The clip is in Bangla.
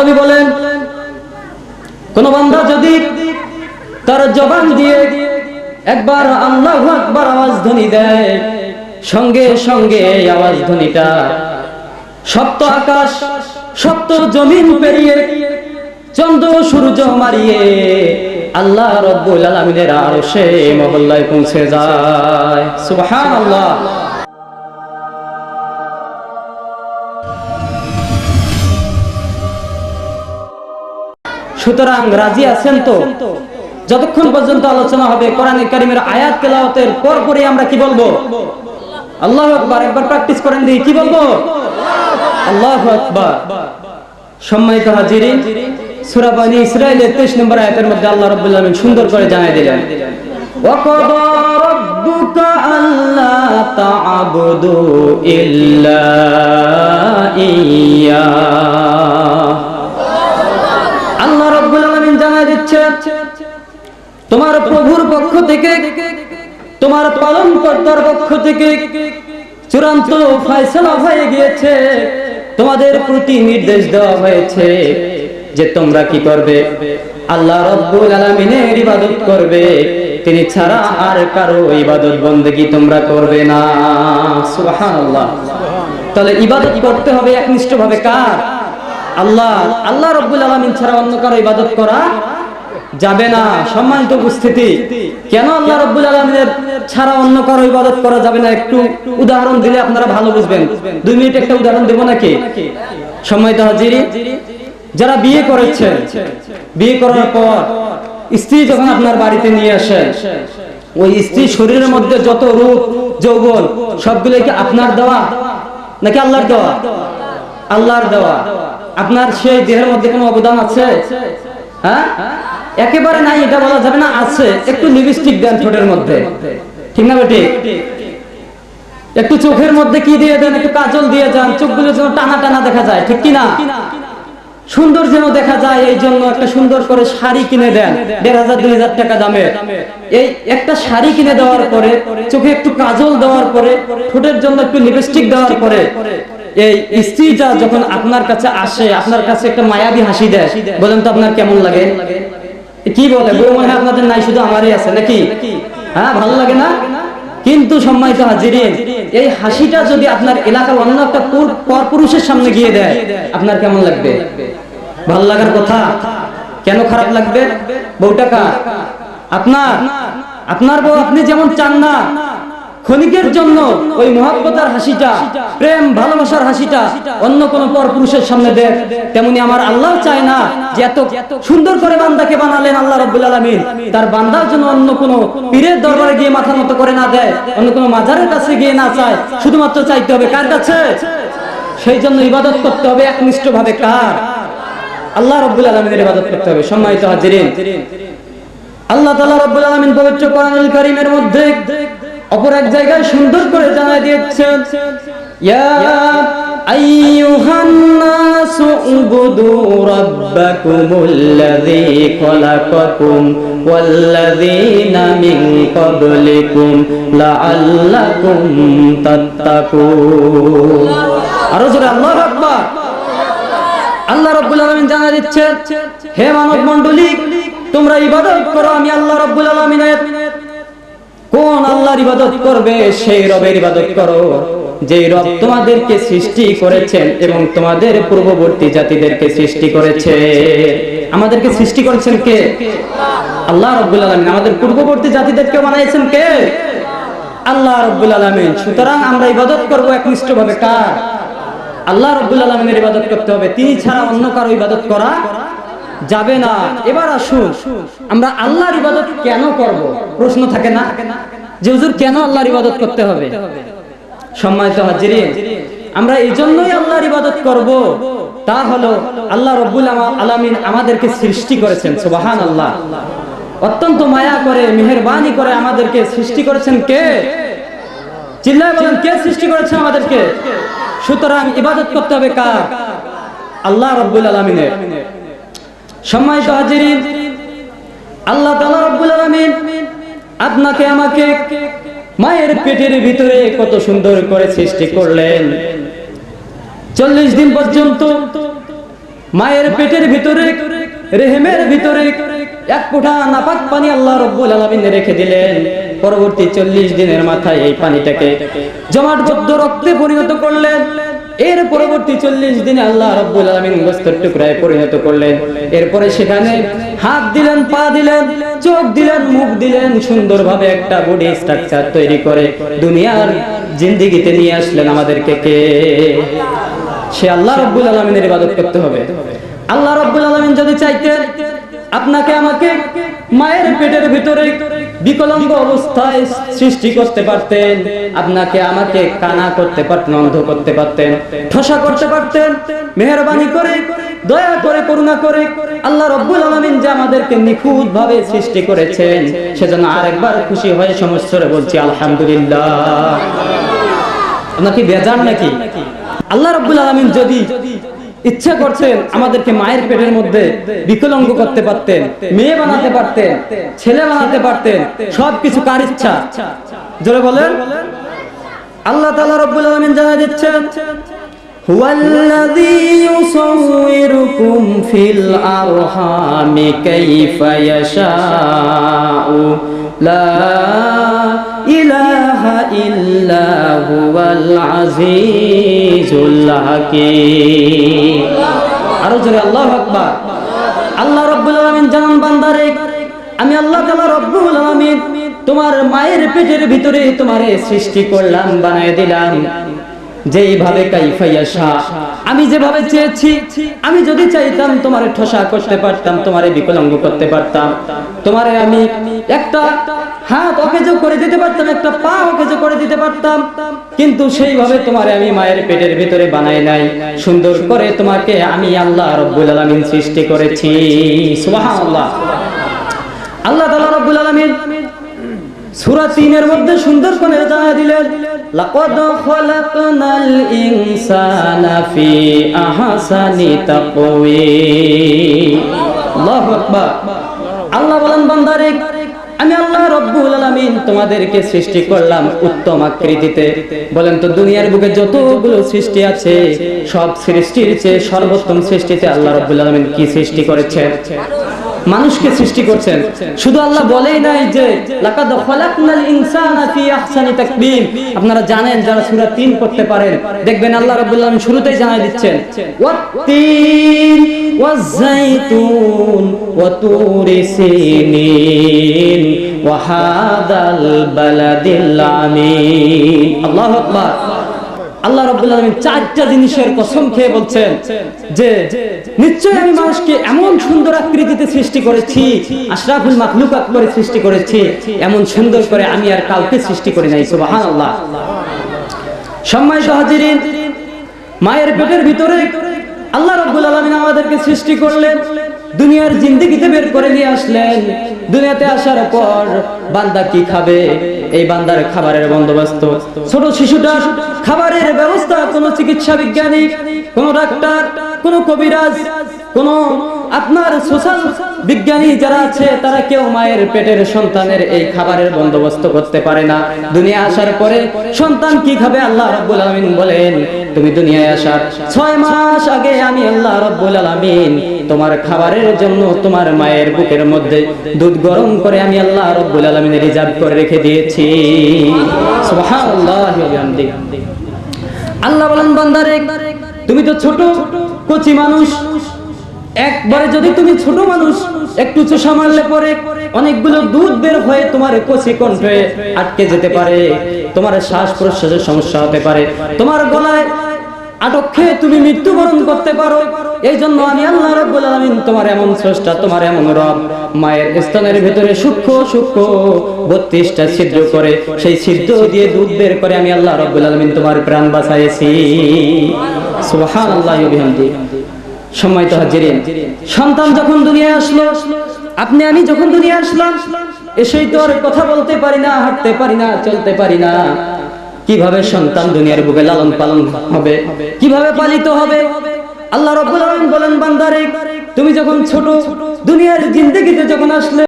নবী বলেন, কোন বান্দা যদি তার জবান দিয়ে একবার আল্লাহ আকবার আওয়াজ ধ্বনি দেয়, সঙ্গে সঙ্গে আওয়াজ ধ্বনিটা সপ্ত আকাশ, সপ্ত জমিন পেরিয়ে চন্দ্র সূর্য মারিয়ে আল্লাহ রব্বুল আলামিনের আরশে মহল্লায় পৌঁছে যায়। সুবহানাল্লাহ। সুতরাং রাজি আছেন তো? যতক্ষণ পর্যন্ত আলোচনা হবে কোরআন কারিমের আয়াত কেলাওতের পর পরে আমরা কি বলব? আল্লাহ আকবার, একবার প্র্যাকটিস করেন দিই কি বলব? আল্লাহ আকবার। সম্মানিত হাজিরিন, সূরা বনি ইসরাঈলের 23 নম্বর আয়াতের মধ্যে আল্লাহ রাব্বুল আলামিন সুন্দর করে জানাই দিলেন, ওয়াকাদা ইল্লা ইয়া। জানায় তোমার প্রভুর পক্ষ থেকে, তোমার পালন কর্তার পক্ষ থেকে চূড়ান্ত ফয়সালা হয়ে গিয়েছে। তোমাদের প্রতি নির্দেশ দেওয়া হয়েছে যে তোমরা কি করবে? আল্লাহ রব্বুল আলামিনের ইবাদত করবে। তিনি ছাড়া আর কারও ইবাদত বন্দেগী তোমরা করবে না। সুবহানাল্লাহ। তাহলে ইবাদত করতে হবে একনিষ্ঠ ভাবে কার? আল্লাহ। আল্লাহ রব্বুল আলামিন ছাড়া অন্য কারও ইবাদত করা যাবে না, সম্মানিত উপস্থিতি। কেন আল্লাহ রব্বুল আলমিনের ছাড়া অন্য কারও ইবাদত করা যাবে না? একটু উদাহরণ দিলে আপনারা ভালো বুঝবেন। দুই মিনিট একটা উদাহরণ দেবো নাকি? সম্মানিত হাজিরি, যারা বিয়ে করেছেন বিয়ে করার পর স্ত্রী যখন আপনার বাড়িতে নিয়ে আসেন ওই স্ত্রী শরীরের মধ্যে যত রূপ যৌবন সবগুলো কি আপনার দেওয়া নাকি আল্লাহর দেওয়া? আল্লাহর দেওয়া। আপনার সেই দেহের মধ্যে কোনো অবদান আছে? হ্যাঁ? একেবারে নাই, এটা বলা যাবে না, আছে। একটু লিপস্টিক দেন ঠোঁটের মধ্যে। ঠিক না বেটি? একটু চোখের মধ্যে কি দিয়ে দেন, একটু কাজল দিয়ে যান, চোখগুলো যেন টানা টানা দেখা যায়, ঠিক কি না সুন্দর যেন দেখা যায়, এই জন্য একটা সুন্দর করে শাড়ি কিনে দেন, দেড় হাজার, দুই হাজার টাকা দামে। এই একটা শাড়ি কিনে দেওয়ার পরে, চোখে একটু কাজল দেওয়ার পরে, ঠোঁটের জন্য একটু লিপস্টিক দেওয়ার পরে, এই স্ত্রীটা যখন আপনার কাছে আসে, আপনার কাছে একটা মায়াবী হাসি দেয়, বলেন তো আপনার কেমন লাগে? কি বলে? বউ মনে আপনাদের নাই, শুধু আমারই আছে, নাকি? হ্যাঁ ভালো লাগে না? কিন্তু সম্মানিত হাজিরিন, এই হাসিটা যদি আপনার এলাকার অন্য একটা পর পুরুষের সামনে গিয়ে দেয়, আপনার কেমন লাগবে? ভালো লাগার কথা? কেন খারাপ লাগবে? বউটা কার? আপনার? আপনার বউ আপনি যেমন চান না ক্ষণিকের জন্য ওই মহাব্বতার হাসিটা, প্রেম, ভালোবাসার হাসিটা অন্য কোন পর পুরুষের সামনে দেখ। তেমনি আমার আল্লাহ চায় না যে এত সুন্দর করে বান্দাকে বানালেন আল্লাহ রব্বুল আলমিন। তার বান্দার জন্য অন্য কোন পীরের দরবারে গিয়ে মাথা মতো করে না দেয়, অন্য কোন মাজারের কাছে গিয়ে না চায়। শুধুমাত্র চাইতে হবে কার কাছে? সেই জন্য ইবাদত করতে হবে একনিষ্ঠ ভাবে কার? আল্লাহ রব্বুল আলমিনের ইবাদত করতে হবে। সম্মানিত হাজিরিন, আল্লাহ তাআলা রব্বুল আলামিন পবিত্র কোরআনুল কারীমের মধ্যে অপর এক জায়গায় সুন্দর করে জানাই দিয়েছেন আল্লাহু আকবার। আল্লাহ রাব্বুল আলামিন জানাই দিচ্ছেন, হে মানব মণ্ডলী তোমরা ইবাদত করো, আমি আল্লাহ রাব্বুল আলামিনের কোন আল্লাহর ইবাদত করবে, সেই রবের ইবাদত করো। যে রব তোমাদেরকে সৃষ্টি করেছেন এবং তোমাদের পূর্ববর্তী জাতিদেরকে সৃষ্টি করেছে। আমাদেরকে সৃষ্টি করেছেন কে? আল্লাহ রব্বুল আলমিন। আমাদের পূর্ববর্তী জাতিদেরকে বানাইছেন কে? আল্লাহ রব্বুল আলমিন। সুতরাং আমরা ইবাদত করব একনিষ্ঠ ভাবে কার? আল্লাহ রব্বুল আলমিনের ইবাদত করতে হবে। তিনি ছাড়া অন্য কারও ইবাদত করা যাবে না। এবার আসুন, আমরা আল্লাহর ইবাদত কেন করব? প্রশ্ন থাকে না? যে হুজুর, কেন আল্লাহর ইবাদত করতে হবে? সম্মানিত হাজিরিন, আমরা এই জন্যই আল্লাহর ইবাদত করব। তা হলো, আল্লাহ রব্বুল আলামিন আমাদেরকে সৃষ্টি করেছেন সুবাহান আল্লাহ অত্যন্ত মায়া করে, মেহরবানি করে আমাদেরকে সৃষ্টি করেছেন কে? চিল্লায় বলেন, কে সৃষ্টি করেছে আমাদেরকে? সুতরাং ইবাদত করতে হবে কার? আল্লাহ রব্বুল আলমিনের। সম্মানিত হাজিরিন, আল্লাহ তাআলা রব্বুল আলামিন আপনাকে আমাকে মায়ের পেটের ভিতরে কত সুন্দর করে সৃষ্টি করলেন। চল্লিশ দিন পর্যন্ত মায়ের পেটের ভিতরে, রেহেমের ভিতরে এক ফোঁটা নাপাক পানি আল্লাহ রব্বুল আলামিন রেখে দিলেন। পরবর্তী চল্লিশ দিনের মাথায় এই পানিটাকে জমাটবদ্ধ রক্তে পরিণত করলেন। এর পরবর্তী চল্লিশ দিনে আল্লাহ রব্বুল আলমিন গোস্তের টুকরায় পরিণত করলেন। এরপরে সেখানে হাত দিলেন, পা দিলেন, চোখ দিলেন, মুখ দিলেন, সুন্দরভাবে একটা বডি স্ট্রাকচার তৈরি করে দুনিয়ার জিন্দিগিতে নিয়ে আসলেন আমাদেরকে কে? সে আল্লাহ রব্বুল আলমিনের ইবাদত করতে হবে। আল্লাহ রব্বুল আলমিন যদি চাইতেন আপনাকে আমাকে মায়ের পেটের ভিতরে বিকলাঙ্গ অবস্থায় সৃষ্টি করতে পারতেন। আপনাকে আমাকে কানা করতে পারতেন, অন্ধ করতে পারতেন, ঠসা করতে পারতেন। মেহরবানি করে, দয়া করে, করুণা করে আল্লাহ রব্বুল আলমিন যে আমাদেরকে নিখুঁত ভাবে সৃষ্টি করেছেন, সেজন্য আরেকবার খুশি হয়ে সমস্যরে বলছি, আলহামদুলিল্লাহ। আপনার কি বেজান নাকি? আল্লাহ রব্বুল আলমিন যদি ইচ্ছা করতেন আমাদেরকে মায়ের পেটের মধ্যে বিকলঙ্গ করতে পারতেন, মেয়ে বানাতে পারতেন, ছেলে বানাতে পারতেন, সবকিছু কার ইচ্ছা? জোরে বলেন। আল্লাহ তালা রব্বুল আলামিন জানা দিচ্ছেন, হুয়াল্লাযী ইলাহা ইল্লা হুয়াল আজিজুল আরও জোরে, আল্লাহ আল্লাহ রব্বুল জানান, বান্দারে, আমি আল্লাহ রব্বুল তোমার মায়ের পেটের ভিতরে সৃষ্টি করলাম, বানায় দিলাম। যেইভাবে কাইফাইয়া শাহ আমি যেভাবে চেয়েছি, আমি যদি চাইতাম তোমার ঠসা করতে পারতাম, তোমার বিকলাঙ্গ করতে পারতাম। তোমারে আমি একটা হাত অকেজ করে দিতে পারতাম, একটা পা অকেজ করে দিতে পারতাম। কিন্তু সেইভাবে তোমার আমি মায়ের পেটের ভিতরে বানাই নাই। সুন্দর করে তোমাকে আমি আল্লাহ রব্বুল আলামিন সৃষ্টি করেছি। আল্লাহ রব্বুল আলামিন সূরা 3 এর মধ্যে সুন্দর করে জানা দিলেন, লাকাদ খলাকনাল ইনসানা ফি আহসানি তাকওয়িম। আল্লাহু আকবার। আল্লাহ বলেন, বান্দারে আমি আল্লাহ রব্বুল আলামিন তোমাদেরকে সৃষ্টি করলাম উত্তম আকৃতিতে। বলেন তো, দুনিয়ার বুকে যতগুলো সৃষ্টি আছে, সব সৃষ্টির চেয়ে সর্বোত্তম সৃষ্টিতে আল্লাহ রব্বুল আলামিন কি সৃষ্টি করেছেন? মানুষকে সৃষ্টি করছেন। শুধু আল্লাহ বলেই নাই যে, লাকাদ ইনসানা ফি আহসানি আপনারা জানেন যারা সূরা 3 পড়তে পারেন। দেখবেন আল্লাহ রাব্বুল আলামিন শুরুতেই জানাই দিচ্ছেন, ওয়াত্তিন ওয়াজাইতুন ওয়া ওয়া হাদাল বালাদিল আমিন। আল্লাহু আকবার। আল্লাহ আলামিন চারটা জিনিসের কসম খেয়ে বলছেন যে নিশ্চয় আমি মানুষকে এমন সুন্দর আকৃতিতে সৃষ্টি করেছি, আশরাফুল মাখলুকাত করে সৃষ্টি করেছি, এমন সুন্দর করে আমি আর কাউকে সৃষ্টি করি নাই, সুবহানাল্লাহ। সম্মানিত হাজিরিন, মায়ের পেটের ভিতরে আল্লাহ রাব্বুল আলামিন আমাদেরকে সৃষ্টি করলেন। দুনিয়ার জিন্দেগিতে বের করে নিয়ে আসলেন। দুনিয়াতে আসার পর বান্দা কি খাবে? এই বান্দার খাবারের বন্দোবস্ত। ছোট শিশুটার খাবারের ব্যবস্থা, কোন চিকিৎসা বিজ্ঞানী, কোন ডাক্তার, কোন কবিরাজ, কোন আপনার সোশ্যাল বিজ্ঞানী যারা আছে, তারা কেউ মায়ের পেটের সন্তানের এই খাবারের বন্দোবস্ত করতে পারে না। দুনিয়া আসার পরে সন্তান কি খাবে? আল্লাহ রাব্বুল আলামিন বলেন তুমি দুনিয়ায় আসার ছয় মাস আগে আমি আল্লাহ রাব্বুল আলামিন তোমার খাবারের জন্য তোমার মায়ের বুকের মধ্যে দুধ গরম করে আমি আল্লাহ রাব্বুল আলামিন রিজার্ভ করে রেখে দিয়েছি। সুবহানাল্লাহ আল্লাহ বলেন, বান্দারে, তুমি তো ছোট, কচি মানুষ। একবারে যদি তুমি ছোট মানুষ, একটু চোষা পরে অনেকগুলো দুধ বের হয়ে তোমার কচি কণ্ঠে আটকে যেতে পারে, তোমার শ্বাস প্রশ্বাসের সমস্যা হতে পারে, তোমার গলায় আটক খেয়ে তুমি মৃত্যুবরণ করতে পারো। এই জন্য আমি আল্লাহ রাব্বুল আলামিন তোমার এমন স্রষ্টা, তোমার এমন রব, মায়ের স্তনের ভিতরে সূক্ষ্ম সূক্ষ্ম বত্রিশটা ছিদ্র করে, সেই ছিদ্র দিয়ে দুধ বের করে আমি আল্লাহ রাব্বুল আলামিন তোমার প্রাণ বাঁচাইছি সুবহানাল্লাহি ওয়া সম্মানিত হাজিরিন। সন্তান যখন দুনিয়ায় আসলো, আপনি, আমি যখন দুনিয়া আসলাম, এসেই তো আর কথা বলতে পারি না, হাঁটতে পারি না, চলতে পারি না। কীভাবে সন্তান দুনিয়ার বুকে লালন পালন হবে? কীভাবে পালিত হবে? আল্লাহ রব্বুল আলামিন বলেন, বান্দারে, তুমি যখন ছোট, দুনিয়ার জিন্দেগিতে যখন আসলে